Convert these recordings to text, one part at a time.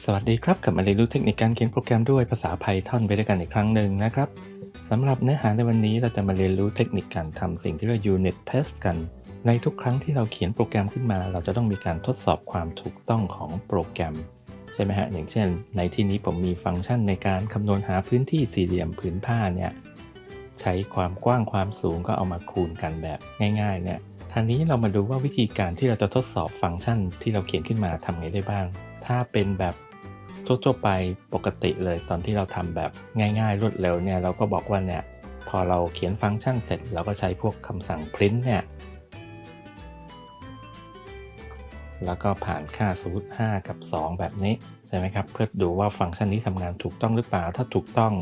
สวัสดีครับกลับมาเรียนรู้เทคนิคการเขียนโปรแกรมด้วยภาษา Python ไปด้วยกันอีกครั้งหนึ่งนะครับสำหรับเนื้อหาในวันนี้เราจะมาเรียนรู้เทคนิคการทำสิ่งที่เรียก unit test กัน ในทุกครั้งที่เราเขียนโปรแกรมขึ้นมา เราจะต้องมีการทดสอบความถูกต้องของโปรแกรม ใช่ไหมฮะ อย่างเช่น ในที่นี้ผมมีฟังก์ชันในการคำนวณหาพื้นที่สี่เหลี่ยมผืนผ้าเนี่ยใช้ความกว้างความสูงก็เอามาคูณกันแบบง่ายๆเนี่ยทานี้เรามาดูว่าวิธีการที่เราจะทดสอบฟังก์ชันที่เราเขียนขึ้นมาทำไงได้บ้าง ถ้าเป็นแบบทั่วๆไปปกติเลยตอนที่เราทำแบบง่ายๆ รวดเร็วเนี่ยเราก็บอกว่าเนี่ยพอเราเขียนฟังก์ชันเสร็จ เราก็ใช้พวกคำสั่ง print เนี่ยแล้วก็ผ่านค่าสมมติ5กับ 2 แบบนี้ ใช่ไหมครับ เพื่อดูว่าฟังก์ชันนี้ทำงานถูกต้องหรือเปล่า ถ้าถูกต้อง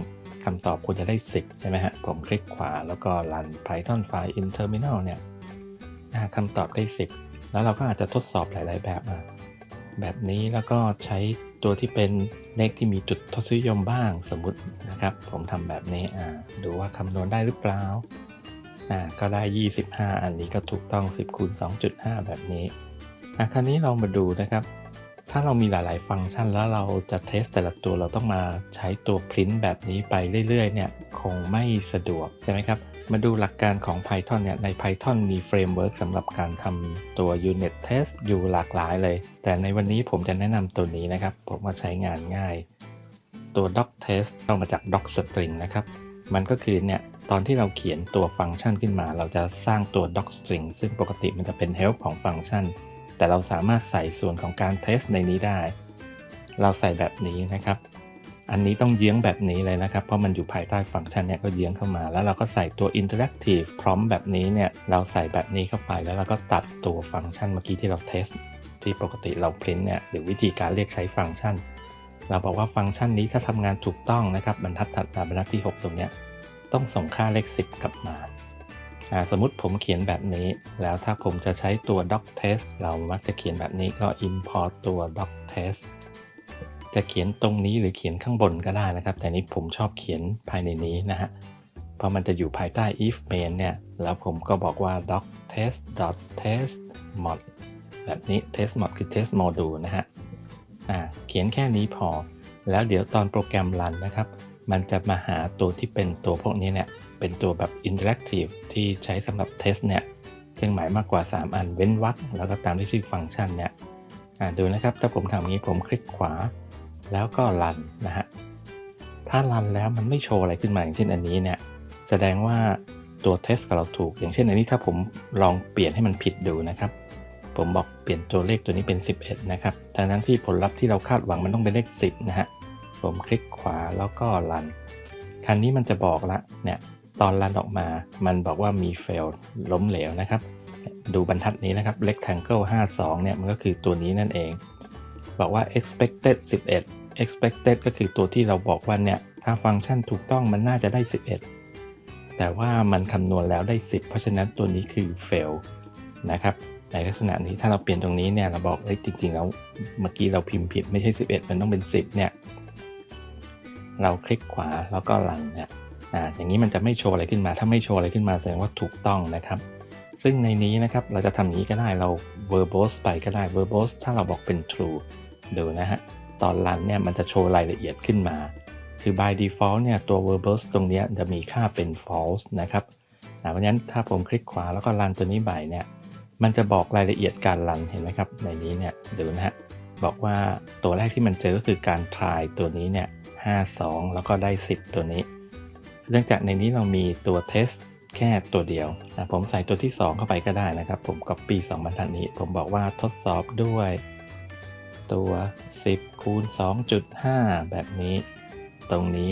คำตอบควรจะได้ 10 ใช่ไหมฮะ ผมคลิกขวาแล้วก็ run python file in terminal เนี่ยคำตอบได้ 10 แล้วเราก็อาจจะทดสอบหลาย ๆ แบบ แบบนี้แล้วก็ใช้ตัวที่เป็นเลขที่มีจุดทศนิยมบ้างสมมตินะครับ ผมทำแบบนี้ดูว่าคำนวณได้หรือเปล่าก็ได้ 25 อันนี้ก็ถูกต้อง 10คูณ2.5 แบบนี้คราวนี้เรามาดูนะครับ ถ้าเรามีหลาย ๆ ฟังก์ชันแล้วเราจะเทสแต่ละตัวเราต้องมาใช้ตัวพรินต์แบบนี้ไปเรื่อย ๆ เนี่ยคงไม่สะดวกใช่ไหมครับ มาดูหลักการของ Python เนี่ยใน Python มีเฟรมเวิร์กสำหรับการทำตัว unit test อยู่หลากหลายเลย แต่ในวันนี้ผมจะแนะนำตัวนี้นะครับ ผมมาใช้งานง่าย ตัว doc test เอามาจาก doc string นะครับ มันก็คือเนี่ยตอนที่เราเขียนตัวฟังก์ชันขึ้นมา เราจะสร้างตัว doc string ซึ่งปกติมันจะเป็น help ของฟังก์ชัน แต่เราสามารถใส่ส่วนของการเทสในนี้ได้ เราใส่แบบนี้นะครับ อันนี้ต้องเยื้องแบบนี้เลยนะครับ เพราะมันอยู่ภายใต้ฟังก์ชันเนี่ยก็เยื้องเข้ามา แล้วเราก็ใส่ตัว interactive prompt แบบนี้เนี่ยเราใส่แบบนี้เข้าไปแล้วเราก็ตัดตัวฟังก์ชันเมื่อกี้ที่เราเทสที่ปกติเราพิมพ์เนี่ยหรือวิธีการเรียกใช้ฟังก์ชัน เราบอกว่าฟังก์ชันนี้ถ้าทำงานถูกต้องนะครับบรรทัดถัดมาบรรทัดที่ 6 ตรงเนี้ยต้องส่งค่าเลข 10 กลับมา สมมติผมเขียนแบบนี้ แล้วถ้าผมจะใช้ตัว doc test เรามักจะเขียนแบบนี้ก็ import ตัว doc test จะเขียนตรงนี้หรือเขียนข้างบนก็ได้นะครับ แต่นี้ผมชอบเขียนภายในนี้นะฮะเพราะมันจะอยู่ภายใต้ if main เนี่ย แล้วผมก็บอกว่า doc test dot test mod แบบนี้ test mod คือ test module นะฮะเขียนแค่นี้พอ แล้วเดี๋ยวตอนโปรแกรมรันนะครับ มันจะมาหาตัวที่เป็นตัวพวกนี้เนี่ย เป็นตัวแบบ interactive ที่ใช้สำหรับเทสเนี่ยเครื่องหมายมากกว่า 3 อันเว้นวรรคแล้วก็ตามด้วยชื่อฟังก์ชันเนี่ยดูนะครับ ถ้าผมทำนี้ผมคลิกขวา แล้วก็รันนะฮะถ้ารันแล้วมันไม่โชว์อะไรขึ้นมาอย่างเช่นอันนี้เนี่ยแสดงว่าตัวเทสของเราถูก อย่างเช่นอันนี้ถ้าผมลองเปลี่ยนให้มันผิดดูนะครับ ผมบอกเปลี่ยนตัวเลขตัวนี้เป็น 11 นะครับทั้งนั้นที่ผลลัพธ์ที่เราคาดหวังมันต้องเป็นเลข 10 นะฮะผมคลิกขวาแล้วก็รันคันนี้มันจะบอกละเนี่ย ตอนรันออกมา มันบอกว่ามี fail ล้มเหลวนะครับ ดูบรรทัดนี้นะครับ rectangle 52 เนี่ย มันก็คือตัวนี้นั่นเอง บอกว่า expected 11 expected ก็คือตัวที่เราบอกว่าเนี่ย ถ้าฟังก์ชันถูกต้องมันน่าจะได้ 11 แต่ว่ามันคำนวณแล้วได้ 10 เพราะฉะนั้นตัวนี้คือ fail นะครับ ในลักษณะนี้ถ้าเราเปลี่ยนตรงนี้เนี่ย เราบอกเอ้ยจริง ๆ แล้วเมื่อกี้เราพิมพ์ผิดไม่ใช่ 11 มันต้องเป็น 10 เนี่ย เราคลิกขวาแล้วก็ลังเนี่ย อ่าอย่างนี้มันจะไม่โชว์อะไรขึ้นมา ถ้าไม่โชว์อะไรขึ้นมาแสดงว่าถูกต้องนะครับ ซึ่งในนี้นะครับเราจะทำอย่างนี้ก็ได้เรา verbose ไปก็ได้ verbose ถ้าเราบอกเป็น true ดูนะฮะตอนรันเนี่ยมันจะโชว์รายละเอียดขึ้นมา คือ by default เนี่ยตัว verbose ตรงนี้จะมีค่าเป็น false นะครับเพราะฉะนั้นถ้าผมคลิกขวาแล้วก็รันตัวนี้ใบเนี่ยมันจะบอกรายละเอียดการรันเห็นไหมครับ ในนี้เนี่ยดูนะฮะบอกว่าตัวแรกที่มันเจอก็คือการ try ตัวนี้เนี่ย52 แล้วก็ได้ 10 ตัวนี้ เนื่องจากในนี้เรามีตัวเทสแค่ตัวเดียว ผมใส่ตัวที่ 2 เข้าไปก็ได้นะครับ ผม Copy 2บรรทัดนี้ ผมบอกว่าทดสอบด้วย ตัว 10 คูณ 2.5 แบบนี้ ตรงนี้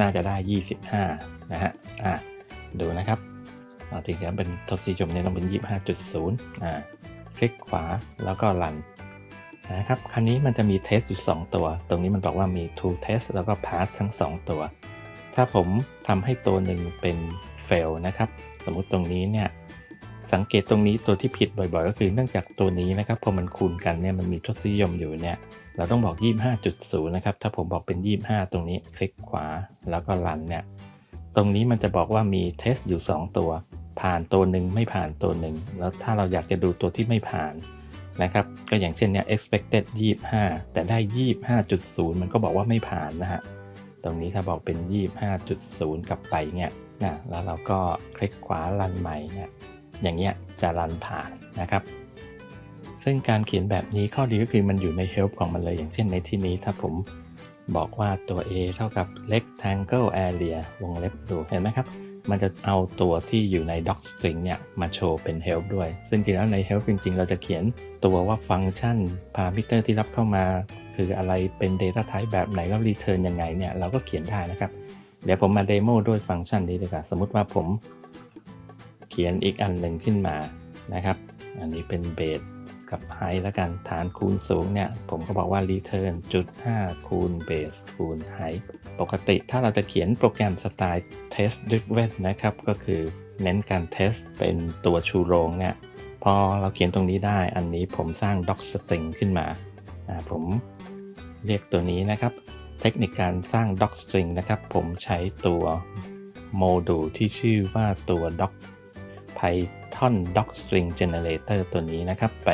น่าจะได้ 25 นะฮะ อะ ดูนะครับเอาทีนี้เป็นทศนิยมเนี่ยต้องเป็น 25.0 อ่า คลิกขวาแล้วก็รันนะครับคันนี้มันจะมีเทสอยู่ 2 ตัว ตรงนี้มันบอกว่ามี to test แล้วก็ pass ทั้ง 2 ตัว ถ้าผมทำให้ตัวหนึ่งเป็น fail นะครับ สมมุติตรงนี้เนี่ยสังเกตตรงนี้ตัวที่ผิดบ่อยๆ ก็คือเนื่องจากตัวนี้นะครับพอมันคูณกันเนี่ยมันมีทศนิยมอยู่เนี่ยเราต้องบอก 25.0 นะครับ ถ้าผมบอกเป็น 25 ตรงนี้คลิกขวาแล้วก็รันเนี่ยตรงนี้มันจะบอกว่ามีเทสอยู่ 2 ตัว ผ่านตัวหนึ่งไม่ผ่านตัวหนึ่งแล้วถ้าเราอยากจะดูตัวที่ไม่ผ่านนะครับก็อย่างเช่นเนี่ย expected 25 แต่ได้ 25.0 มันก็บอกว่าไม่ผ่านนะฮะ ตรงนี้ถ้าบอกเป็น 25.0 กลับไปเนี่ยนะแล้วเราก็คลิกขวารันใหม่เนี่ยอย่างเงี้ยจะรันผ่านนะครับ ซึ่งการเขียนแบบนี้ข้อดีก็คือมันอยู่ใน help ของมันเลย อย่างเช่นในที่นี้ถ้าผมบอกว่าตัว a เท่ากับ rectangle area วงเล็บดูเห็นไหมครับ มันจะเอาตัวที่อยู่ใน doc string เนี่ยมาโชว์เป็น help ด้วย ซึ่งจริงแล้วใน help จริง ๆ เราจะเขียนตัวว่าฟังก์ชัน parameter ที่รับเข้ามา คืออะไรเป็น data type แบบไหนแล้ว return ยังไงเนี่ยเราก็เขียนได้นะครับ เดี๋ยวผมมาเดโมด้วยฟังก์ชันนี้ดีกว่าสมมติว่าผมเขียนอีกอันหนึ่งขึ้นมานะครับ อันนี้เป็นเบสกับไฮแล้วกันฐานคูณสูงเนี่ย ผมก็บอกว่า return จุด5คูณ base คูณ height ปกติถ้าเราจะเขียนโปรแกรมสไตล์ test driven นะครับ ก็คือเน้นการ test เป็นตัวชูโรงเนี่ย พอเราเขียนตรงนี้ได้ อันนี้ผมสร้าง doc string ขึ้นมาอ่าผม เรียกตัวนี้นะครับ เทคนิคการสร้าง doc string นะครับ ผมใช้ตัวโมดูลที่ชื่อว่าตัว doc Python docstring generator ตัวนี้นะครับ ไป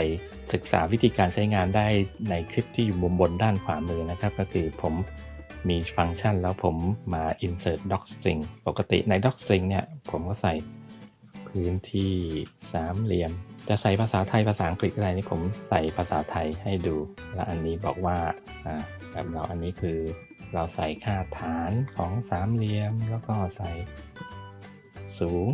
ศึกษาวิธีการใช้งานได้ในคลิปที่อยู่มุมบนด้านขวามือนะครับ ก็คือผมมีฟังก์ชันแล้วผมมา insert docstring ปกติใน docstring เนี่ย ผมก็ใส่พื้นที่สามเหลี่ยม จะใส่ภาษาไทยภาษาอังกฤษอะไรนี่ผมใส่ภาษาไทยให้ดู และอันนี้บอกว่าอ่าแบบเราอันนี้คือเราใส่ค่าฐานของสามเหลี่ยม แล้วก็ใส่สูง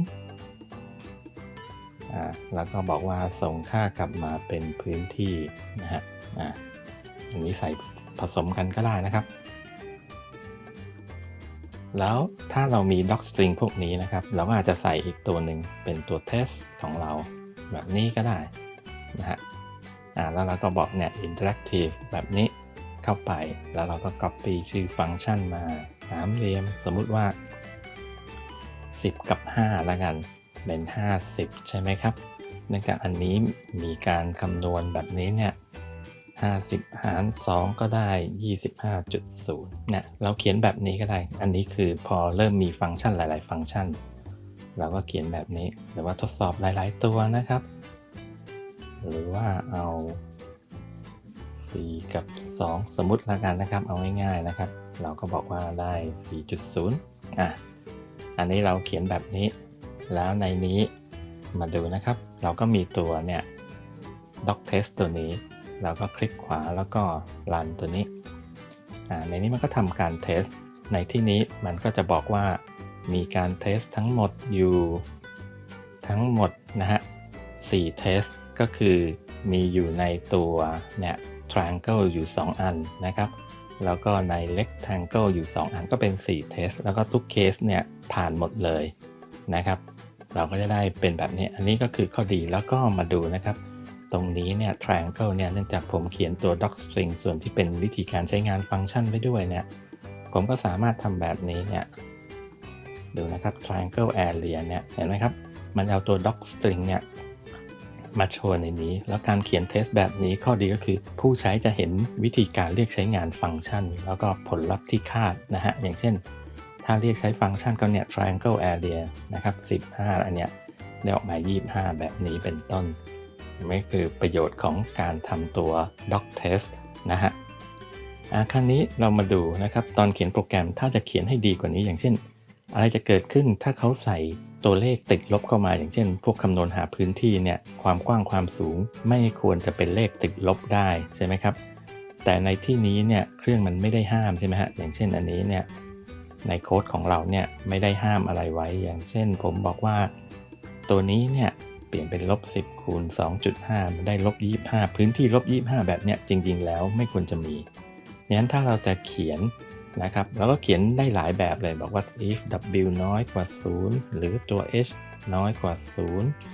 อ่าแล้วก็บอกว่าส่งค่ากลับมาเป็นพื้นที่นะฮะอ่าอันนี้ใส่ผสมกันก็ได้นะครับ แล้วถ้าเรามี doc string พวกนี้นะครับ เราก็อาจจะใส่อีกตัวหนึ่งเป็นตัว test ของเรา แบบนี้ก็ได้นะฮะอ่าแล้วเราก็บอกเนี่ย interactive แบบนี้เข้าไปแล้วเราก็ copy ชื่อฟังก์ชันมาสามเหลี่ยมสมมุติว่า 10 กับ 5 แล้วกัน เป็น 50 ใช่ไหมครับเนื่องจากอันนี้มีการคำนวณแบบนี้เนี่ย50 หาร 2 ก็ได้ 25.0เนี่ยเราเขียนแบบนี้ก็ได้ อันนี้คือพอเริ่มมีฟังก์ชันหลาย ๆ ฟังก์ชัน เราก็เขียนแบบนี้ หรือว่าทดสอบหลาย ๆ ตัวนะครับ หรือว่าเอา 4 กับ 2 สมมุติละกันนะครับ เอาง่าย ๆ นะครับ เราก็บอกว่าได้ 4.0 อะ อันนี้เราเขียนแบบนี้ แล้วในนี้มาดูนะครับ เราก็มีตัวเนี่ย doc test ตัวนี้ เราก็คลิกขวาแล้วก็รันตัวนี้ อ่า ในนี้มันก็ทำการเทส ในที่นี้มันก็จะบอกว่า มีการเทสทั้งหมดอยู่ทั้งหมดนะฮะ4เทสก็คือมีอยู่ในตัวเนี่ย triangle อยู่ 2 อันนะครับ แล้วก็ใน rectangle อยู่ 2 อันก็เป็น4เทสแล้วก็ทุกเคสเนี่ยผ่านหมดเลยนะครับ เราก็จะได้เป็นแบบนี้ อันนี้ก็คือข้อดีแล้วก็มาดูนะครับ ตรงนี้เนี่ย triangle เนี่ยเนื่องจากผมเขียนตัว doc string ส่วนที่เป็นวิธีการใช้งานฟังก์ชันไว้ด้วยเนี่ย ผมก็สามารถทำแบบนี้เนี่ย ดูนะครับ triangle area เนี่ยเห็นไหมครับ มันเอาตัว doc string เนี่ยมาโชว์ในนี้ แล้วการเขียนเทสแบบนี้ข้อดีก็คือ ผู้ใช้จะเห็นวิธีการเรียกใช้งานฟังก์ชัน แล้วก็ผลลัพธ์ที่คาดนะฮะ อย่างเช่น ถ้าเรียกใช้ฟังก์ชันก็เนี่ย triangle area นะครับ 15 อันเนี้ยได้ออกมา 25 แบบนี้เป็นต้นนี่คือประโยชน์ของการทำตัว doc test นะฮะอะครั้นี้เรามาดูนะครับ ตอนเขียนโปรแกรมถ้าจะเขียนให้ดีกว่านี้ อย่างเช่น อะไรจะเกิดขึ้นถ้าเขาใส่ตัวเลขติดลบเข้ามา อย่างเช่น พวกคำนวณหาพื้นที่เนี่ยความกว้างความสูงไม่ควรจะเป็นเลขติดลบได้ใช่ไหมครับ แต่ในที่นี้เนี่ยเครื่องมันไม่ได้ห้ามใช่ไหมฮะอย่างเช่นอันนี้เนี่ยในโค้ดของเราเนี่ยไม่ได้ห้ามอะไรไว้ อย่างเช่น ผมบอกว่า ตัวนี้เนี่ยเปลี่ยนเป็นลบ 10คูณ2.5 มันได้ลบ 25 พื้นที่ลบ 25 แบบเนี้ยจริง ๆ แล้วไม่ควรจะมีงั้นถ้าเราจะเขียน นะครับเราก็เขียนได้หลายแบบเลยบอกว่า if w น้อยกว่า 0 หรือตัว h น้อยกว่า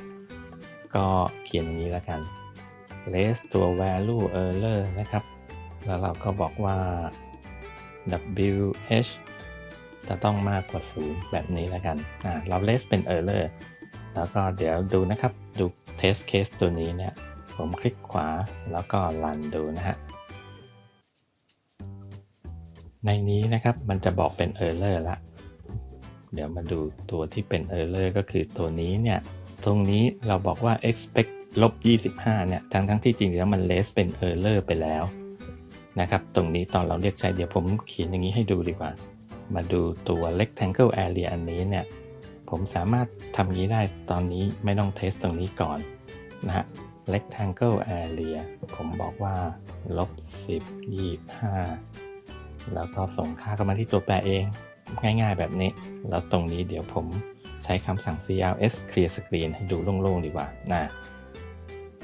0 ก็เขียนอย่างนี้แล้วกัน less ตัว value error นะครับ แล้วเราก็บอกว่า w h จะต้องมากกว่า 0 แบบนี้แล้วกันอ่าเรา less เป็น error แล้วก็เดี๋ยวดูนะครับ ดู test case ตัวนี้เนี่ย ผมคลิกขวาแล้วก็รันดูนะฮะ ในนี้นะครับมันจะบอกเป็น error ละเดี๋ยวมาดูตัวที่เป็น error ก็คือตัวนี้เนี่ย ตรงนี้เราบอกว่า expect ลบ 25 เนี่ย ทั้งทั้งที่จริงแล้วมันเลสเป็น error ไปแล้วนะครับ ตรงนี้ตอนเราเรียกใช้เดี๋ยวผมเขียนอย่างนี้ให้ดูดีกว่า มาดูตัว rectangle area อันนี้เนี่ย ผมสามารถทำงนี้ได้ตอนนี้ไม่ต้องเทสตรงนี้ก่อนนะฮะ rectangle area ผมบอกว่าลบ10 25 แล้วก็ส่งค่าเข้ามาที่ตัวแปรเองง่ายๆแบบนี้ แล้วตรงนี้เดี๋ยวผมใช้คำสั่ง cls clear screen ให้ดูโล่งๆดีกว่านะ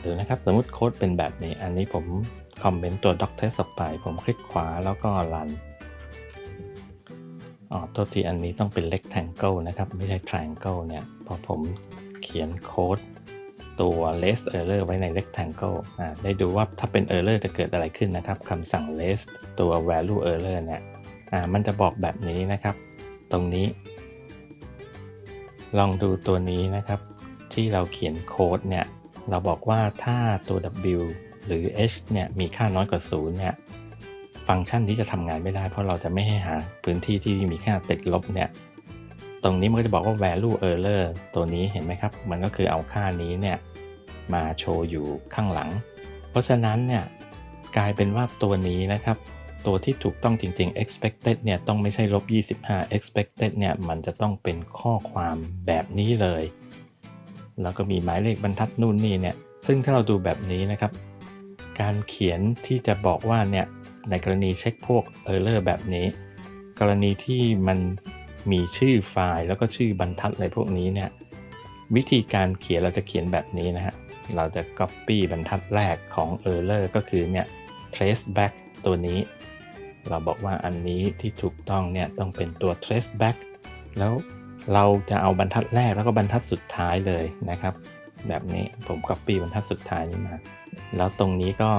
ดูนะครับสมมติโค้ดเป็นแบบนี้ อันนี้ผมคอมเมนต์ตัว doc test ออกไป ผมคลิกขวาแล้วก็ run อ๋อตัวทีอันนี้ต้องเป็น rectangle นะครับ ไม่ใช่ triangle เนี่ย พอผมเขียนโค้ด ตัว less error ไว้ใน rectangle อ่าได้ดูว่าถ้าเป็น error จะเกิดอะไรขึ้นนะครับคำสั่ง less ตัว value error เนี่ยอ่ามันจะบอกแบบนี้นะครับ ตรงนี้ ลองดูตัวนี้นะครับ ที่เราเขียนโค้ดเนี่ย เราบอกว่าถ้าตัว w หรือ h เนี่ยมีค่าน้อยกว่า 0 เนี่ย ฟังก์ชันนี้จะทำงานไม่ได้ เพราะเราจะไม่ให้หาพื้นที่ที่มีค่าติดลบเนี่ย ตรงนี้มันก็จะบอกว่า value error ตัวนี้เห็นไหมครับ มันก็คือเอาค่านี้เนี่ยมาโชว์อยู่ข้างหลัง เพราะฉะนั้นเนี่ยกลายเป็นว่าตัวนี้นะครับ ตัวที่ถูกต้องจริงๆ expected เนี่ยต้องไม่ใช่ลบ25 expected เนี่ยมันจะต้องเป็นข้อความแบบนี้เลย แล้วก็มีหมายเลขบรรทัดนู่นนี่เนี่ย ซึ่งถ้าเราดูแบบนี้นะครับ การเขียนที่จะบอกว่าเนี่ยในกรณีเช็คพวก error แบบนี้ กรณีที่มัน มีชื่อไฟล์แล้วก็ชื่อบรรทัดอะไรพวกนี้เนี่ยวิธีการเขียนเราจะเขียนแบบนี้นะฮะ เราจะ copy บรรทัดแรกของ error ก็คือเนี่ย trace back ตัวนี้ เราบอกว่าอันนี้ที่ถูกต้องเนี่ยต้องเป็นตัว trace back แล้วเราจะเอาบรรทัดแรกแล้วก็บรรทัดสุดท้ายเลยนะครับ แบบนี้ผม copy บรรทัดสุดท้ายนี้มา แล้วตรงนี้ก็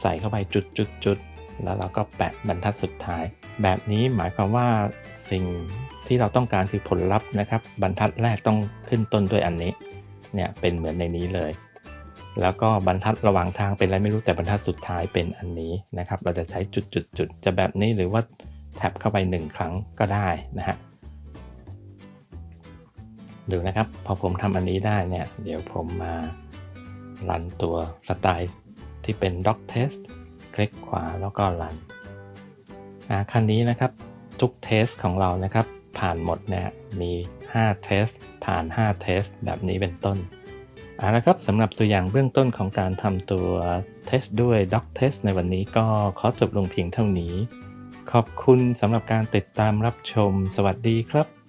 ใส่เข้าไปจุดจุดจุดแล้วเราก็แปะบรรทัดสุดท้าย แบบนี้หมายความว่าสิ่งที่เราต้องการคือผลลัพธ์นะครับ บรรทัดแรกต้องขึ้นต้นด้วยอันนี้เนี่ยเป็นเหมือนในนี้เลย แล้วก็บรรทัดระหว่างทางเป็นอะไรไม่รู้แต่บรรทัดสุดท้ายเป็นอันนี้นะครับ เราจะใช้จุดจุดจุดจะแบบนี้หรือว่าแท็บเข้าไปหนึ่งครั้งก็ได้นะฮะดูนะครับพอผมทำอันนี้ได้เนี่ยเดี๋ยวผมมารันตัวสไตล์ที่เป็น doc test คลิกขวาแล้วก็รัน คันนี้นะครับทุกเทสของเรานะครับผ่านหมดเนี่ยมี 5 เทส ผ่าน 5 เทส แบบนี้เป็นต้นเอาละครับสำหรับตัวอย่างเบื้องต้นของการทำตัวเทสด้วย doc test ในวันนี้ก็ขอจบลงเพียงเท่านี้ ขอบคุณสำหรับการติดตามรับชม สวัสดีครับ